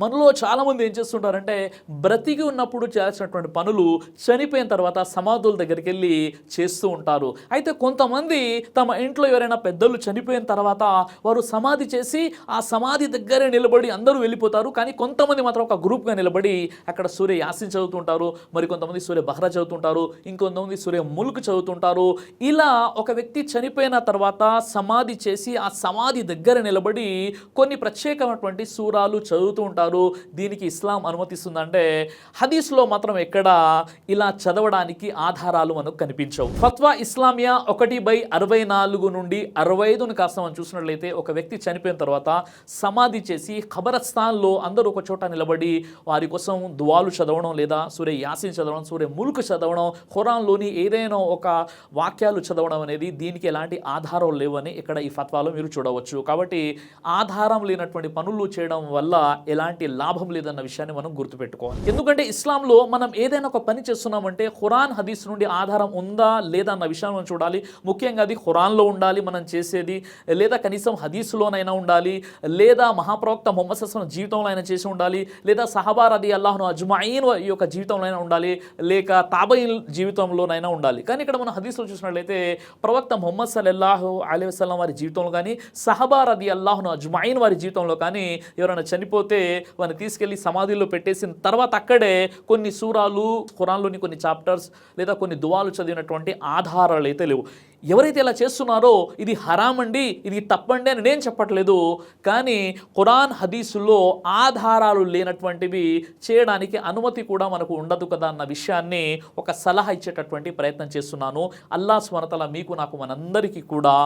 మనలో చాలామంది ఏం చేస్తుంటారంటే బ్రతికి ఉన్నప్పుడు చేయాల్సినటువంటి పనులు చనిపోయిన తర్వాత సమాధుల దగ్గరికి వెళ్ళి చేస్తూ ఉంటారు. అయితే కొంతమంది తమ ఇంట్లో ఎవరైనా పెద్దలు చనిపోయిన తర్వాత వారు సమాధి చేసి ఆ సమాధి దగ్గరే నిలబడి అందరూ వెళ్ళిపోతారు. కానీ కొంతమంది మాత్రం ఒక గ్రూప్గా నిలబడి అక్కడ సూర్య యాసిన్ చదువుతుంటారు మరి కొంతమంది సూర్య బహ్రా చదువుతుంటారు ఇంకొంతమంది సూర్య ముల్క్ చదువుతుంటారు. ఇలా ఒక వ్యక్తి చనిపోయిన తర్వాత సమాధి చేసి ఆ సమాధి దగ్గర నిలబడి కొన్ని ప్రత్యేకమైనటువంటి సూరాలు చదువుతూ ఉంటారు. దీనికి ఇస్లాం అనుమతిస్తుందంటే హదీస్లో మాత్రం ఎక్కడ ఇలా చదవడానికి ఆధారాలు మనకు కనిపించవు. ఫత్వా ఇస్లామియా ఒకటి బై అరవై నాలుగు నుండి అరవై ఐదును కాస్త మనం చూసినట్లయితే ఒక వ్యక్తి చనిపోయిన తర్వాత సమాధి చేసి ఖబరస్థాన్లో అందరూ ఒక చోట నిలబడి వారి కోసం దువాలు చదవడం లేదా సూర్య యాసిన్ చదవడం సూర్య ముల్క్ చదవడం ఖురాన్లోని ఏదైనా ఒక వాక్యాలు చదవడం అనేది దీనికి ఎలాంటి ఆధారం లేవని ఇక్కడ ఈ ఫత్వాలో మీరు చూడవచ్చు. కాబట్టి ఆధారం లేనటువంటి పనులు చేయడం వల్ల ఎలాంటి లాభం లేదన్న విషయాన్ని మనం గుర్తుపెట్టుకోవాలి. ఎందుకంటే ఇస్లాంలో మనం ఏదైనా ఒక పని చేస్తున్నామంటే ఖురాన్ హదీస్ నుండి ఆధారం ఉందా లేదా అన్న విషయాన్ని మనం చూడాలి. ముఖ్యంగా అది ఖురాన్లో ఉండాలి మనం చేసేది. లేదా కనీసం హదీస్లోనైనా ఉండాలి. లేదా మహాప్రవక్త మొహమ్మద్ సస్లం జీవితంలో అయినా చేసి ఉండాలి. లేదా సహబార్ అది అల్లాహ్ను అజ్మాయిన్ ఈ యొక్క జీవితంలో అయినా ఉండాలి. లేక తాబయిన్ జీవితంలోనైనా ఉండాలి. కానీ ఇక్కడ మనం హదీస్లో చూసినట్లయితే ప్రవక్త మొహమ్మద్ సల్లల్లాహు అలీ వసలం వారి జీవితంలో కానీ సహబార్ అది అల్లాహ్ను అజ్మాయిన్ వారి జీవితంలో కానీ ఎవరైనా చనిపోతే వారిని తీసుకెళ్ళి సమాధిలో పెట్టేసిన తర్వాత అక్కడే కొన్ని సూరాలు ఖురాన్లోని కొన్ని చాప్టర్స్ లేదా కొన్ని దువాలు చదివినటువంటి ఆధారాలు అయితే లేవు. ఎవరైతే ఇలా చేస్తున్నారో ఇది హరాం అండి ఇది తప్పండి అని నేను చెప్పట్లేదు. కానీ ఖురాన్ హదీసుల్లో ఆధారాలు లేనటువంటివి చేయడానికి అనుమతి కూడా మనకు ఉండదు కదా అన్న విషయాన్ని ఒక సలహా ఇచ్చేటటువంటి ప్రయత్నం చేస్తున్నాను. అల్లా స్మరతల మీకు నాకు మనందరికీ కూడా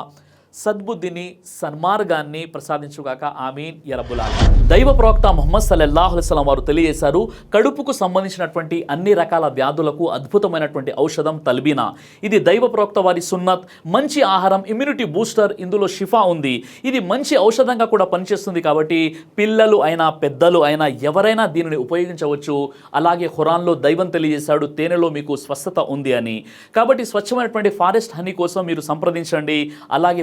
సద్బుద్ధిని సన్మార్గాన్ని ప్రసాదించుగాక ఆమీన్. ఎరబులా దైవ ప్రవక్త మొహమ్మద్ సల్లల్లాహు అలైహి వారు తెలియజేశారు కడుపుకు సంబంధించినటువంటి అన్ని రకాల వ్యాధులకు అద్భుతమైనటువంటి ఔషధం తల్బీనా. ఇది దైవ ప్రవక్త వారి సున్నత్ మంచి ఆహారం ఇమ్యూనిటీ బూస్టర్ ఇందులో షిఫా ఉంది. ఇది మంచి ఔషధంగా కూడా పనిచేస్తుంది కాబట్టి పిల్లలు అయినా పెద్దలు అయినా ఎవరైనా దీనిని ఉపయోగించవచ్చు. అలాగే ఖురాన్లో దైవం తెలియజేశాడు తేనెలో మీకు స్వస్థత ఉంది అని. కాబట్టి స్వచ్ఛమైనటువంటి ఫారెస్ట్ హనీ కోసం మీరు సంప్రదించండి. అలాగే